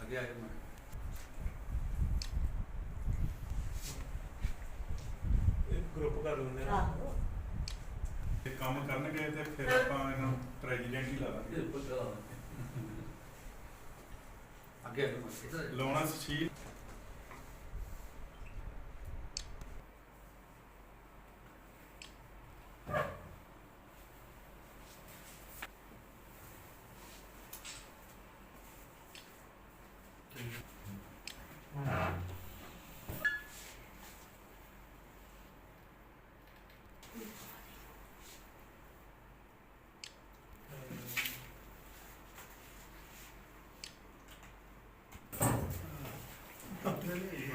ਅੱਗੇ ਆਏ ਮੈਂ ਗਰੁੱਪ ਕਰ ਲੈਂਦੇ ਆ ਆਹੋ। ਤੇ ਕੰਮ ਕਰਨਗੇ ਤੇ ਫਿਰ ਆਪਾਂ ਇਹਨੂੰ ਪ੍ਰੈਜ਼ੀਡੈਂਟ ਹੀ ਲਾਵਾਂਗੇ ਬਿਲਕੁਲ ਅੱਗੇ ਆਏ ਮੈਂ ਲਾਉਣਾ ਸੀ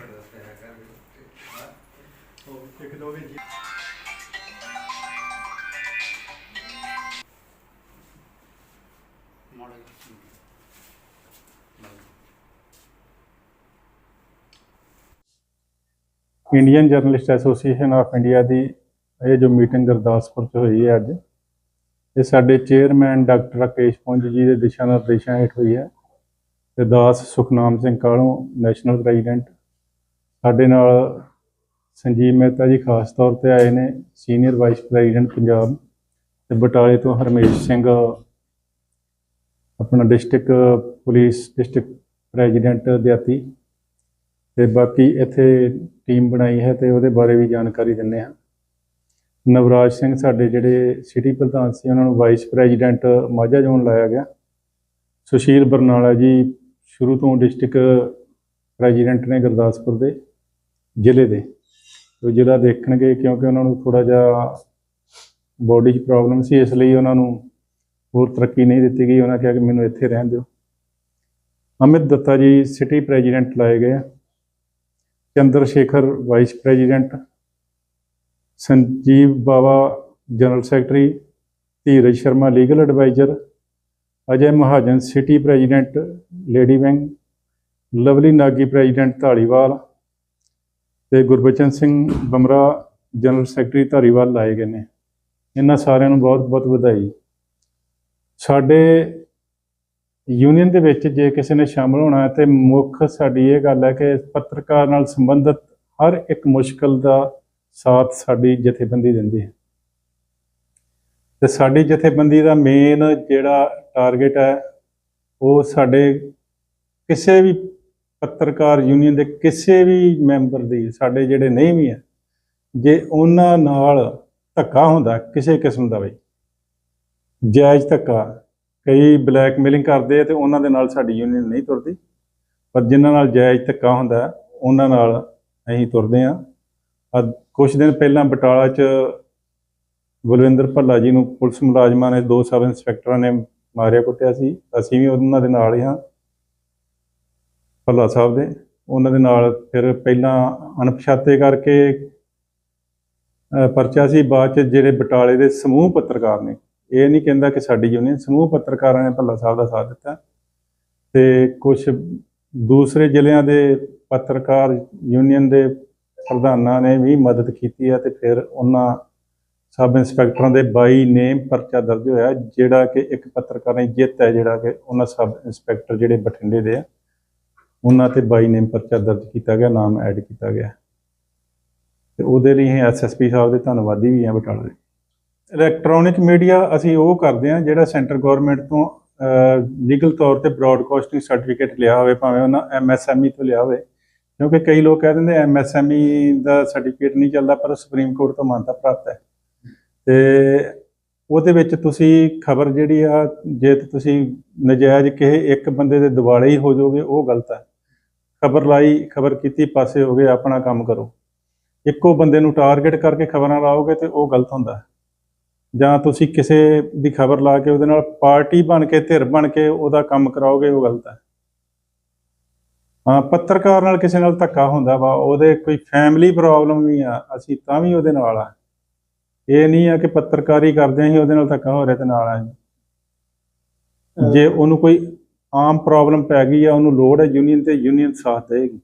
ਮੈਂ ਇੱਧਰ ਲਾਉਣਾ ਸੁਸ਼ੀਲ ਇੱਕ ਦੋ ਵਿੱਚ model Indian journalist association of India ਦੀ ਇਹ ਜੋ ਮੀਟਿੰਗ ਗੁਰਦਾਸਪੁਰ 'ਚ ਹੋਈ ਹੈ ਅੱਜ, ਇਹ ਸਾਡੇ ਚੇਅਰਮੈਨ ਡਾਕਟਰ ਰਾਕੇਸ਼ ਪੁੰਜ ਜੀ ਦੇ ਦਿਸ਼ਾ ਨਿਰਦੇਸ਼ਾਂ ਹੇਠ ਹੋਈ ਹੈ ਤੇ ਦਾਸ ਸੁਖਨਾਮ ਸਿੰਘ ਕਾਲੋਂ ਨੈਸ਼ਨਲ ਪ੍ਰੈਜ਼ੀਡੈਂਟ ਸਾਡੇ ਨਾਲ ਸੰਜੀਵ ਮਹਿਤਾ ਜੀ ਖਾਸ ਤੌਰ ਤੇ ਆਏ ਨੇ ਸੀਨੀਅਰ ਵਾਈਸ ਪ੍ਰੈਜ਼ੀਡੈਂਟ ਪੰਜਾਬ ਤੇ ਬਟਾਲੇ ਤੋਂ ਹਰਮੇਸ਼ ਸਿੰਘ, ਆਪਣਾ ਡਿਸਟ੍ਰਿਕਟ ਪੁਲਿਸ ਡਿਸਟ੍ਰਿਕਟ ਪ੍ਰੈਜ਼ੀਡੈਂਟ ਦਿਆਤੀ। ਤੇ ਬਾਕੀ ਇੱਥੇ ਟੀਮ ਬਣਾਈ ਹੈ ਤੇ ਉਹਦੇ ਬਾਰੇ ਵੀ ਜਾਣਕਾਰੀ ਦਿੰਨੇ ਆ ਨਵਰਾਜ ਸਿੰਘ ਸਾਡੇ ਜਿਹੜੇ ਸਿਟੀ ਪ੍ਰਧਾਨ ਸੀ, ਉਹਨਾਂ ਨੂੰ ਵਾਈਸ ਪ੍ਰੈਜ਼ੀਡੈਂਟ ਮਾਝਾ ਜ਼ੋਨ ਲਾਇਆ ਗਿਆ। ਸੁਸ਼ੀਲ ਬਰਨਾਲਾ ਜੀ ਸ਼ੁਰੂ ਤੋਂ ਡਿਸਟ੍ਰਿਕਟ ਪ੍ਰੈਜ਼ੀਡੈਂਟ ਨੇ ਗੁਰਦਾਸਪੁਰ ਦੇ। ਜ਼ਿਲ੍ਹੇ ਦੇ। ਉਹ ਜ਼ਿਲ੍ਹਾ ਦੇਖਣਗੇ ਕਿਉਂਕਿ ਉਹਨਾਂ ਨੂੰ ਥੋੜਾ ਜਿਹਾ ਬੋਡੀ 'ਚ ਪ੍ਰੋਬਲਮ ਸੀ, ਇਸ ਲਈ ਉਹਨਾਂ ਨੂੰ ਹੋਰ ਤਰੱਕੀ ਨਹੀਂ ਦਿੱਤੀ ਗਈ। ਉਹਨਾਂ ਕਿਹਾ ਕਿ ਮੈਨੂੰ ਇੱਥੇ ਰਹਿਣ ਦਿਓ। ਅਮਿਤ ਦੱਤਾ ਜੀ ਸਿਟੀ ਪ੍ਰੈਜ਼ੀਡੈਂਟ ਲਾਏ ਗਏ Chander Shekhar vice president Sanjeev Bawa general secretary Dheeraj Sharma legal adviser Ajay Mahajan city president lady wing Lovely Nagi president Dhaliwal ਤੇ ਗੁਰਬਚਨ ਸਿੰਘ ਬਮਰਾ ਜਨਰਲ ਸੈਕਟਰੀ ਧਾਰੀਵਾਲ ਲਾਏ ਗਏ ਨੇ। ਇਹਨਾਂ ਸਾਰਿਆਂ ਨੂੰ ਬਹੁਤ ਬਹੁਤ ਵਧਾਈ। ਸਾਡੇ ਯੂਨੀਅਨ ਦੇ ਵਿੱਚ ਜੇ ਕਿਸੇ ਨੇ ਸ਼ਾਮਲ ਹੋਣਾ ਹੈ ਤੇ ਮੁੱਖ ਸਾਡੀ ਇਹ ਗੱਲ ਹੈ ਕਿ ਪੱਤਰਕਾਰ ਨਾਲ ਸੰਬੰਧਿਤ ਹਰ ਇੱਕ ਮੁਸ਼ਕਲ ਦਾ ਸਾਥ ਸਾਡੀ ਜਥੇਬੰਦੀ ਦਿੰਦੀ ਹੈ। ਤੇ ਸਾਡੀ ਜਥੇਬੰਦੀ ਦਾ ਮੇਨ ਜਿਹੜਾ ਟਾਰਗੇਟ ਹੈ, ਉਹ ਸਾਡੇ ਕਿਸੇ ਵੀ ਪੱਤਰਕਾਰ ਯੂਨੀਅਨ ਦੇ ਕਿਸੇ ਵੀ ਮੈਂਬਰ ਦੀ, ਸਾਡੇ ਜਿਹੜੇ ਨਹੀਂ ਵੀ ਹੈ, ਜੇ ਉਹਨਾਂ ਨਾਲ ਧੱਕਾ ਹੁੰਦਾ ਕਿਸੇ ਕਿਸਮ ਦਾ ਵੀ, ਜਾਇਜ਼ ਧੱਕਾ, ਕਈ ਬਲੈਕਮੇਲਿੰਗ ਕਰਦੇ ਆ ਤੇ ਉਹਨਾਂ ਦੇ ਨਾਲ ਸਾਡੀ ਯੂਨੀਅਨ ਨਹੀਂ ਤੁਰਦੀ, ਪਰ ਜਿਨ੍ਹਾਂ ਨਾਲ ਜਾਇਜ਼ ਧੱਕਾ ਹੁੰਦਾ ਉਹਨਾਂ ਨਾਲ ਅਸੀਂ ਤੁਰਦੇ ਆ ਕੁਝ ਦਿਨ ਪਹਿਲਾਂ ਬਟਾਲਾ 'ਚ ਬਲਵਿੰਦਰ ਭੱਲਾ ਜੀ ਨੂੰ ਪੁਲਿਸ ਮੁਲਾਜ਼ਮਾਂ ਨੇ ਦੋ ਸਬ ਇੰਸਪੈਕਟਰਾਂ ਨੇ ਮਾਰਿਆ ਕੁੱਟਿਆ ਸੀ, ਅਸੀਂ ਵੀ ਉਹਨਾਂ ਦੇ ਨਾਲ ਹੀ ਹਾਂ। ਭੱਲਾ ਸਾਹਿਬ ਦੇ। ਉਹਨਾਂ ਦੇ ਨਾਲ ਫਿਰ ਪਹਿਲਾਂ ਅਣਪਛਾਤੇ ਕਰਕੇ ਪਰਚਾ ਸੀ। ਬਾਅਦ 'ਚ ਜਿਹੜੇ ਬਟਾਲੇ ਦੇ ਸਮੂਹ ਪੱਤਰਕਾਰ ਨੇ, ਇਹ ਨਹੀਂ ਕਹਿੰਦਾ ਕਿ ਸਾਡੀ ਯੂਨੀਅਨ ਸਮੂਹ ਪੱਤਰਕਾਰਾਂ ਨੇ ਭੱਲਾ ਸਾਹਿਬ ਦਾ ਸਾਥ ਦਿੱਤਾ। ਤੇ ਕੁਝ ਦੂਸਰੇ ਜ਼ਿਲ੍ਹਿਆਂ ਦੇ ਪੱਤਰਕਾਰ ਯੂਨੀਅਨ ਦੇ ਪ੍ਰਧਾਨਾਂ ਨੇ ਵੀ ਮਦਦ ਕੀਤੀ ਹੈ ਤੇ ਫਿਰ ਉਹਨਾਂ ਸਬ ਇੰਸਪੈਕਟਰਾਂ ਦੇ 22 ਨੇਮ ਪਰਚਾ ਦਰਜ ਹੋਇਆ, ਜਿਹੜਾ ਕਿ ਇੱਕ ਪੱਤਰਕਾਰ ਨੇ ਜਿੱਤ ਹੈ, ਜਿਹੜਾ ਕਿ ਉਹਨਾਂ ਸਬ ਇੰਸਪੈਕਟਰ ਜਿਹੜੇ ਬਠਿੰਡੇ ਦੇ ਆ। ਉਹਨਾਂ ਤੇ ਬਾਈ ਨੇਮ ਪਰਚਾ ਦਰਜ ਕੀਤਾ ਗਿਆ, ਨਾਮ ਐਡ ਕੀਤਾ ਗਿਆ। ਤੇ ਉਹਦੇ ਲਈ ਇਹ ਐਸਐਸਪੀ ਸਾਹਿਬ ਦੇ ਧੰਨਵਾਦੀ ਵੀ ਆ ਬਟਾਲਾ ਦੇ। ਇਲੈਕਟ੍ਰੋਨਿਕ ਮੀਡੀਆ ਅਸੀਂ ਉਹ ਕਰਦੇ ਹਾਂ ਜਿਹੜਾ ਸੈਂਟਰ ਗਵਰਨਮੈਂਟ ਤੋਂ ਲੀਗਲ ਤੌਰ ਤੇ ਬ੍ਰਾਡਕਾਸਟਿੰਗ ਸਰਟੀਫਿਕੇਟ ਲਿਆ ਹੋਵੇ, ਭਾਵੇਂ ਉਹਨਾਂ ਐਮਐਸਐਮਈ ਤੋਂ ਲਿਆ ਹੋਵੇ। ਕਿਉਂਕਿ ਕਈ ਲੋਕ ਕਹਿ ਦਿੰਦੇ ਐਮਐਸਐਮਈ ਦਾ ਸਰਟੀਫਿਕੇਟ ਨਹੀਂ ਚੱਲਦਾ, ਪਰ ਸੁਪਰੀਮ ਕੋਰਟ ਤੋਂ ਮਾਨਤਾ ਪ੍ਰਾਪਤ ਹੈ। ਤੇ ਉਹਦੇ ਵਿੱਚ ਤੁਸੀਂ ਖਬਰ ਜਿਹੜੀ ਆ, ਜੇ ਤੇ ਤੁਸੀਂ ਨਜਾਇਜ਼ ਕਿਸੇ ਇੱਕ ਬੰਦੇ ਦੇ ਦਿਵਾਲੇ ਹੀ ਹੋ ਜਾਓਗੇ, ਉਹ ਗਲਤ ਹੈ। ਖਬਰ ਲਾਈ, ਖਬਰ ਕੀਤੀ, ਪਾਸੇ ਹੋ ਗਏ, ਆਪਣਾ ਕੰਮ ਕਰੋ। ਇੱਕੋ ਬੰਦੇ ਨੂੰ ਟਾਰਗੇਟ ਕਰਕੇ ਖਬਰਾਂ ਲਾਓਗੇ ਤੇ ਉਹ ਗਲਤ ਹੁੰਦਾ ਜਾਂ ਤੁਸੀਂ ਕਿਸੇ ਦੀ ਖਬਰ ਲਾ ਕੇ ਉਹਦੇ ਨਾਲ ਪਾਰਟੀ ਬਣ ਕੇ, ਧਿਰ ਬਣ ਕੇ ਉਹਦਾ ਕੰਮ ਕਰਾਓਗੇ, ਉਹ ਗਲਤ ਹੈ। ਹਾਂ, ਪੱਤਰਕਾਰ ਨਾਲ ਕਿਸੇ ਨਾਲ ਧੱਕਾ ਹੁੰਦਾ ਵਾ, ਉਹਦੇ ਕੋਈ ਫੈਮਿਲੀ ਪ੍ਰੋਬਲਮ ਵੀ ਆ, ਅਸੀਂ ਤਾਂ ਵੀ ਉਹਦੇ ਨਾਲ ਆ। ਇਹ ਨਹੀਂ ਆ ਕਿ ਪੱਤਰਕਾਰੀ ਕਰਦੇ ਹੀ ਉਹਦੇ ਨਾਲ ਧੱਕਾ ਹੋ ਰਿਹਾ ਤੇ ਨਾਲ ਆ ਜੇ ਉਹਨੂੰ ਕੋਈ ਆਮ ਪ੍ਰੋਬਲਮ ਪੈ ਗਈ ਆ ਉਹਨੂੰ ਲੋੜ ਹੈ ਯੂਨੀਅਨ ਤੇ ਯੂਨੀਅਨ ਸਾਥ ਦੇਗੀ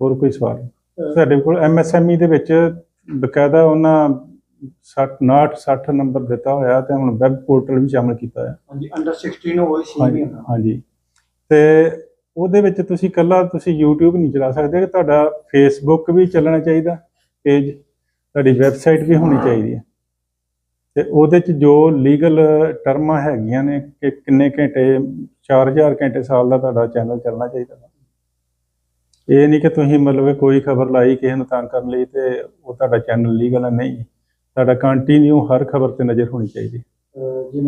ਹੋਰ ਕੋਈ ਸਵਾਲ। ਸਾਡੇ ਕੋਲ ਐਮਐਸਐਮਈ ਦੇ ਵਿੱਚ ਬਕਾਇਦਾ ਉਹਨਾਂ 60 59 60 ਨੰਬਰ ਦਿੱਤਾ ਹੋਇਆ ਤੇ ਹੁਣ ਵੈਬ ਪੋਰਟਲ ਵੀ ਸ਼ਾਮਲ ਕੀਤਾ ਹੋਇਆ। ਹਾਂਜੀ ਅੰਡਰ 16 ਹੋਈ ਸੀ ਹਾਂਜੀ ਹਾਂਜੀ। ਤੇ ਉਹਦੇ ਵਿੱਚ ਤੁਸੀਂ ਇਕੱਲਾ ਤੁਸੀਂ YouTube ਨਹੀਂ ਚਲਾ ਸਕਦੇ ਤੁਹਾਡਾ Facebook ਵੀ ਚੱਲਣਾ ਚਾਹੀਦਾ ਪੇਜ ਤੁਹਾਡੀ ਵੈਬਸਾਈਟ ਵੀ ਹੋਣੀ ਚਾਹੀਦੀ ਹੈ। ਤੇ ਉਹਦੇ 'ਚ ਜੋ ਲੀਗਲ ਟਰਮਾਂ ਹੈਗੀਆਂ ਨੇ ਕਿ ਕਿੰਨੇ ਘੰਟੇ 4000 ਘੰਟੇ ਸਾਲ ਦਾ ਤੁਹਾਡਾ ਚੈਨਲ ਚੱਲਣਾ ਚਾਹੀਦਾ ਇਹ ਨਹੀਂ ਕਿ ਤੁਸੀਂ ਮਤਲਬ ਕੋਈ ਖਬਰ ਲਾਈ ਕਿਸੇ ਨੂੰ ਤੰਗ ਕਰਨ ਲਈ ਤੇ ਉਹ ਤੁਹਾਡਾ ਚੈਨਲ ਲੀਗਲ ਹੈ, ਨਹੀਂ। ਤੁਹਾਡਾ ਕੰਟੀਨਿਊ ਹਰ ਖਬਰ ਤੇ ਨਜ਼ਰ ਹੋਣੀ ਚਾਹੀਦੀ।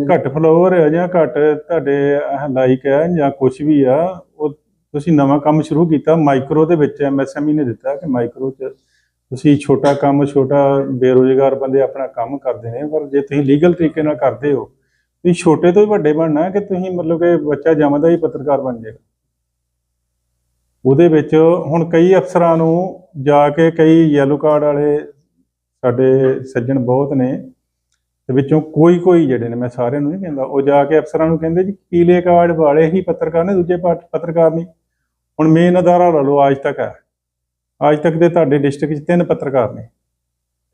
ਘੱਟ ਫਲੋਵਰ ਹੈ ਜਾਂ ਘੱਟ ਤੁਹਾਡੇ ਲਾਈਕ ਹੈ ਜਾਂ ਕੁਝ ਵੀ ਆ, ਉਹ ਤੁਸੀਂ ਨਵਾਂ ਕੰਮ ਸ਼ੁਰੂ ਕੀਤਾ ਮਾਈਕਰੋ ਦੇ ਵਿੱਚ ਐਮਐਸਐਮਈ ਨੇ ਦਿੱਤਾ ਕਿ ਮਾਈਕਰੋ ਚ ਤੁਸੀਂ ਛੋਟਾ ਕੰਮ, ਛੋਟਾ ਬੇਰੋਜ਼ਗਾਰ ਬੰਦੇ ਆਪਣਾ ਕੰਮ ਕਰਦੇ ਨੇ, ਪਰ ਜੇ ਤੁਸੀਂ ਲੀਗਲ ਤਰੀਕੇ ਨਾਲ ਕਰਦੇ ਹੋ, ਤੁਸੀਂ ਛੋਟੇ ਤੋਂ ਹੀ ਵੱਡੇ ਬਣਨਾ ਕਿ ਤੁਸੀਂ ਮਤਲਬ ਕਿ ਬੱਚਾ ਜੰਮਦਾ ਹੀ ਪੱਤਰਕਾਰ ਬਣ ਜਾਏਗਾ? ਉਹਦੇ ਵਿੱਚ ਹੁਣ ਕਈ ਅਫਸਰਾਂ ਨੂੰ ਜਾ ਕੇ ਕਈ ਯੈਲੋ ਕਾਰਡ ਵਾਲੇ ਸਾਡੇ ਸੱਜਣ ਬਹੁਤ ਨੇ, ਤੇ ਵਿੱਚੋਂ ਕੋਈ ਕੋਈ ਜਿਹੜੇ ਨੇ, ਮੈਂ ਸਾਰਿਆਂ ਨੂੰ ਨਹੀਂ ਕਹਿੰਦਾ, ਉਹ ਜਾ ਕੇ ਅਫਸਰਾਂ ਨੂੰ ਕਹਿੰਦੇ ਜੀ, ਪੀਲੇ ਕਾਰਡ ਵਾਲੇ ਹੀ ਪੱਤਰਕਾਰ ਨੇ ਦੂਜੇ ਪੱਤਰਕਾਰ ਨਹੀਂ। ਹੁਣ ਮੇਨ ਅਦਾਰਾ ਲਾ ਲਓ ਅੱਜ ਤੱਕ ਹੈ। ਅੱਜ ਤੱਕ ਦੇ ਤੁਹਾਡੇ ਡਿਸਟ੍ਰਿਕਟ 'ਚ ਤਿੰਨ ਪੱਤਰਕਾਰ ਨੇ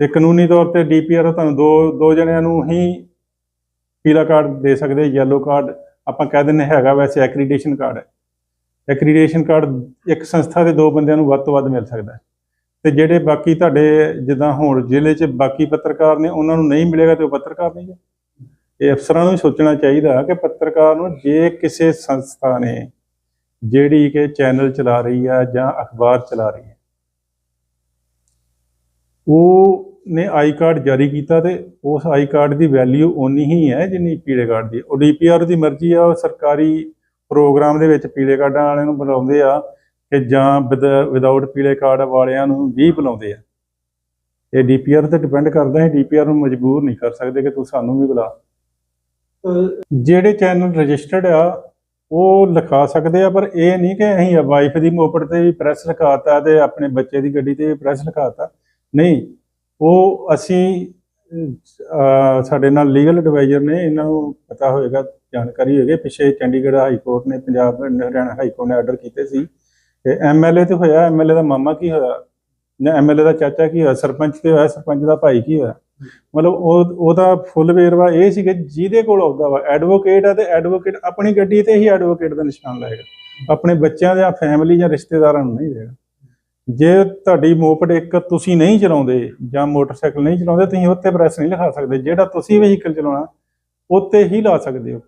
ਤੇ ਕਾਨੂੰਨੀ ਤੌਰ ਤੇ ਡੀਪੀਆਰ ਤੁਹਾਨੂੰ ਦੋ ਦੋ ਜਣਿਆਂ ਨੂੰ ਹੀ ਪੀਲਾ ਕਾਰਡ ਦੇ ਸਕਦੇ ਯੈਲੋ ਕਾਰਡ ਆਪਾਂ ਕਹਿ ਦਿੰਦੇ ਹੈਗਾ ਵੈਸੇ ਐਕ੍ਰੀਡੇਸ਼ਨ ਕਾਰਡ ਹੈ ਐਕ੍ਰੀਡੇਸ਼ਨ ਕਾਰਡ ਇੱਕ ਸੰਸਥਾ ਦੇ ਦੋ ਬੰਦਿਆਂ ਨੂੰ ਵੱਧ ਤੋਂ ਵੱਧ ਮਿਲ ਸਕਦਾ। ਹੈ ਤੇ ਜਿਹੜੇ ਬਾਕੀ ਤੁਹਾਡੇ ਜਿੱਦਾਂ ਹੁਣ ਜ਼ਿਲ੍ਹੇ 'ਚ ਬਾਕੀ ਪੱਤਰਕਾਰ ਨੇ, ਉਹਨਾਂ ਨੂੰ ਨਹੀਂ ਮਿਲੇਗਾ ਤੇ ਉਹ ਪੱਤਰਕਾਰ ਨਹੀਂ ਹੈ। ਇਹ ਅਫਸਰਾਂ ਨੂੰ ਵੀ ਸੋਚਣਾ ਚਾਹੀਦਾ ਕਿ ਪੱਤਰਕਾਰ ਨੂੰ ਜੇ ਕਿਸੇ ਸੰਸਥਾ ਨੇ ਜਿਹੜੀ ਕਿ ਚੈਨਲ ਚਲਾ ਰਹੀ ਹੈ ਜਾਂ ਅਖਬਾਰ ਚਲਾ ਰਹੀ ਹੈ ਉਹ ਨੇ ਆਈ ਕਾਰਡ ਜਾਰੀ ਕੀਤਾ ਤੇ ਉਸ ਆਈ ਕਾਰਡ ਦੀ ਵੈਲਿਊ ਓਨੀ ਹੀ ਹੈ ਜਿੰਨੀ ਪੀਲੇ ਕਾਰਡ ਦੀ ਉਹ ਡੀਪੀਆਰ ਦੀ ਮਰਜ਼ੀ ਆ, ਉਹ ਸਰਕਾਰੀ ਪ੍ਰੋਗਰਾਮ ਦੇ ਵਿੱਚ ਪੀਲੇ ਕਾਰਡਾਂ ਵਾਲਿਆਂ ਨੂੰ ਬੁਲਾਉਂਦੇ ਆ ਕਿ ਜਾਂ ਵਿਦਆਊਟ ਪੀਲੇ ਕਾਰਡ ਵਾਲਿਆਂ ਨੂੰ ਵੀ ਬੁਲਾਉਂਦੇ ਆ। ਇਹ ਡੀਪੀਆਰ ਤੇ ਡਿਪੈਂਡ ਕਰਦਾ ਹੈ, ਡੀਪੀਆਰ ਨੂੰ ਮਜਬੂਰ ਨਹੀਂ ਕਰ ਸਕਦੇ ਕਿ ਤੂੰ ਸਾਨੂੰ ਵੀ ਬੁਲਾ। ਜਿਹੜੇ ਚੈਨਲ ਰਜਿਸਟਰਡ ਆ, ਉਹ ਲਿਖਾ ਸਕਦੇ ਆ, ਪਰ ਇਹ ਨਹੀਂ ਕਿ ਅਸੀਂ ਵਾਈਫ ਦੀ ਮੋਪੜ ਤੇ ਵੀ ਪ੍ਰੈਸ ਲਿਖਾਤਾ ਤੇ ਆਪਣੇ ਬੱਚੇ ਦੀ ਗੱਡੀ ਤੇ ਵੀ ਪ੍ਰੈਸ ਲਿਖਾਤਾ ਨਹੀਂ, ਉਹ ਅਸੀਂ ਸਾਡੇ ਨਾਲ ਲੀਗਲ ਐਡਵਾਈਜ਼ਰ ਨੇ, ਇਹਨਾਂ ਨੂੰ ਪਤਾ ਹੋਏਗਾ, ਜਾਣਕਾਰੀ ਹੋਏਗੀ। ਪਿੱਛੇ ਚੰਡੀਗੜ੍ਹ ਹਾਈ ਕੋਰਟ ਨੇ, ਪੰਜਾਬ ਹਰਿਆਣਾ ਹਾਈ ਕੋਰਟ ਨੇ ਆਰਡਰ ਕੀਤੇ ਸੀ। ਕਿ ਐਮਐਲਏ ਤੇ ਹੋਇਆ ਐਮਐਲਏ ਦਾ ਮਾਮਾ ਕੀ ਹੋਇਆ? ਜਾਂ ਐਮਐਲਏ ਦਾ ਚਾਚਾ ਕੀ ਹੋਇਆ? ਸਰਪੰਚ ਤੇ ਹੋਇਆ, ਸਰਪੰਚ ਦਾ ਭਾਈ ਕੀ ਹੋਇਆ? ਮਤਲਬ ਉਹ, ਉਹਦਾ ਫੁੱਲ ਵੇਰਵਾ ਇਹ ਸੀ ਕਿ ਜਿਹਦੇ ਕੋਲ ਆਉਂਦਾ ਵਾ ਐਡਵੋਕੇਟ ਆ ਤੇ ਐਡਵੋਕੇਟ ਆਪਣੀ ਗੱਡੀ ਤੇ ਹੀ ਐਡਵੋਕੇਟ ਦਾ ਨਿਸ਼ਾਨ ਲਾਏਗਾ। ਆਪਣੇ ਬੱਚਿਆਂ ਜਾਂ ਫੈਮਿਲੀ ਜਾਂ ਰਿਸ਼ਤੇਦਾਰਾਂ ਨੂੰ ਨਹੀਂ ਦੇਗਾ। ਜੇ ਤੁਹਾਡੀ ਮੋਪੜ ਇੱਕ ਤੁਸੀਂ ਨਹੀਂ ਚਲਾਉਂਦੇ ਜਾਂ ਮੋਟਰਸਾਈਕਲ ਨਹੀਂ ਚਲਾਉਂਦੇ ਤੁਸੀਂ ਉੱਤੇ ਪ੍ਰੈਸ ਨਹੀਂ ਲਿਖਾ ਸਕਦੇ। ਜਿਹੜਾ ਤੁਸੀਂ ਵਹੀਕਲ ਚਲਾਉਣਾ ਉੱਤੇ ਹੀ ਲਾ ਸਕਦੇ ਹੋ।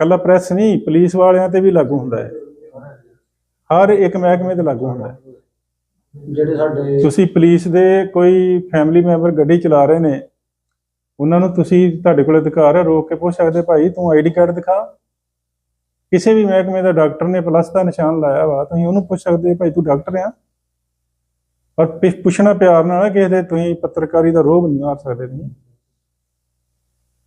ਕੱਲਾ ਪ੍ਰੈਸ ਨਹੀਂ ਪੁਲਿਸ ਵਾਲਿਆਂ ਤੇ ਵੀ ਲਾਗੂ ਹੁੰਦਾ ਹੈ। ਹਰ ਇੱਕ ਮਹਿਕਮੇ ਤੇ ਲਾਗੂ ਹੁੰਦਾ ਹੈ। ਜਿਹੜੇ ਸਾਡੇ ਤੁਸੀਂ ਪੁਲਿਸ ਦੇ ਕੋਈ ਫੈਮਿਲੀ ਮੈਂਬਰ ਗੱਡੀ ਚਲਾ ਰਹੇ ਨੇ ਉਹਨਾਂ ਨੂੰ ਤੁਸੀਂ ਤੁਹਾਡੇ ਕੋਲ ਅਧਿਕਾਰ ਹੈ ਰੋਕ ਕੇ ਪੁੱਛ ਸਕਦੇ ਭਾਈ ਤੂੰ ਆਈਡੀ ਕਾਰਡ ਦਿਖਾ। ਕਿਸੇ ਵੀ ਮਹਿਕਮੇ ਦਾ ਡਾਕਟਰ ਨੇ ਪਲੱਸ ਦਾ ਨਿਸ਼ਾਨ ਲਾਇਆ ਵਾ ਤੁਸੀਂ ਉਹਨੂੰ ਪੁੱਛ ਸਕਦੇ ਭਾਈ ਤੂੰ ਡਾਕਟਰ ਆ? ਪਰ ਪਿ- ਪੁੱਛਣਾ ਪਿਆਰ ਨਾਲ ਹੈ, ਕਿਸੇ ਦੇ ਤੁਸੀਂ ਪੱਤਰਕਾਰੀ ਦਾ ਰੋਹ ਨਹੀਂ ਮਾਰ ਸਕਦੇ ਨਹੀਂ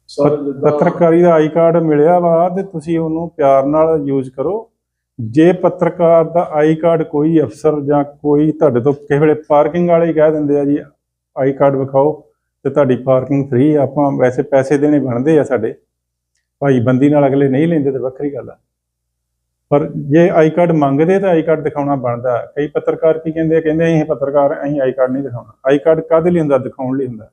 ਸਰ ਜਿੱਦਾਂ ਪੱਤਰਕਾਰੀ ਦਾ ਆਈ ਕਾਰਡ ਮਿਲਿਆ ਵਾ ਤੇ ਤੁਸੀਂ ਉਹਨੂੰ ਪਿਆਰ ਨਾਲ ਯੂਜ਼ ਕਰੋ। ਜੇ ਪੱਤਰਕਾਰ ਦਾ ਆਈ ਕਾਰਡ ਕੋਈ ਅਫਸਰ ਜਾਂ ਕੋਈ ਤੁਹਾਡੇ ਤੋਂ ਕਿਸੇ ਵੇਲੇ ਪਾਰਕਿੰਗ ਵਾਲੇ ਹੀ ਕਹਿ ਦਿੰਦੇ ਆ ਜੀ ਆਈ ਕਾਰਡ ਵਿਖਾਓ ਤੇ ਤੁਹਾਡੀ ਪਾਰਕਿੰਗ ਫ੍ਰੀ ਆਪਾਂ ਵੈਸੇ ਪੈਸੇ ਦੇਣੇ ਬਣਦੇ ਆ ਸਾਡੇ। ਭਾਈ ਬੰਦੀ ਨਾਲ ਅਗਲੇ ਨਹੀਂ ਲੈਂਦੇ ਤੇ ਵੱਖਰੀ ਗੱਲ ਆ। ਪਰ ਜੇ ਆਈ ਕਾਰਡ ਮੰਗਦੇ ਤਾਂ ਆਈ ਕਾਰਡ ਦਿਖਾਉਣਾ ਬਣਦਾ। ਕਈ ਪੱਤਰਕਾਰ ਕੀ ਕਹਿੰਦੇ ਆ? ਕਹਿੰਦੇ ਅਸੀਂ ਪੱਤਰਕਾਰ, ਅਸੀਂ ਆਈ ਕਾਰਡ ਨਹੀਂ ਦਿਖਾਉਣਾ। ਆਈ ਕਾਰਡ ਕਾਹਦੇ ਲਈ ਹੁੰਦਾ? ਦਿਖਾਉਣ ਲਈ ਹੁੰਦਾ।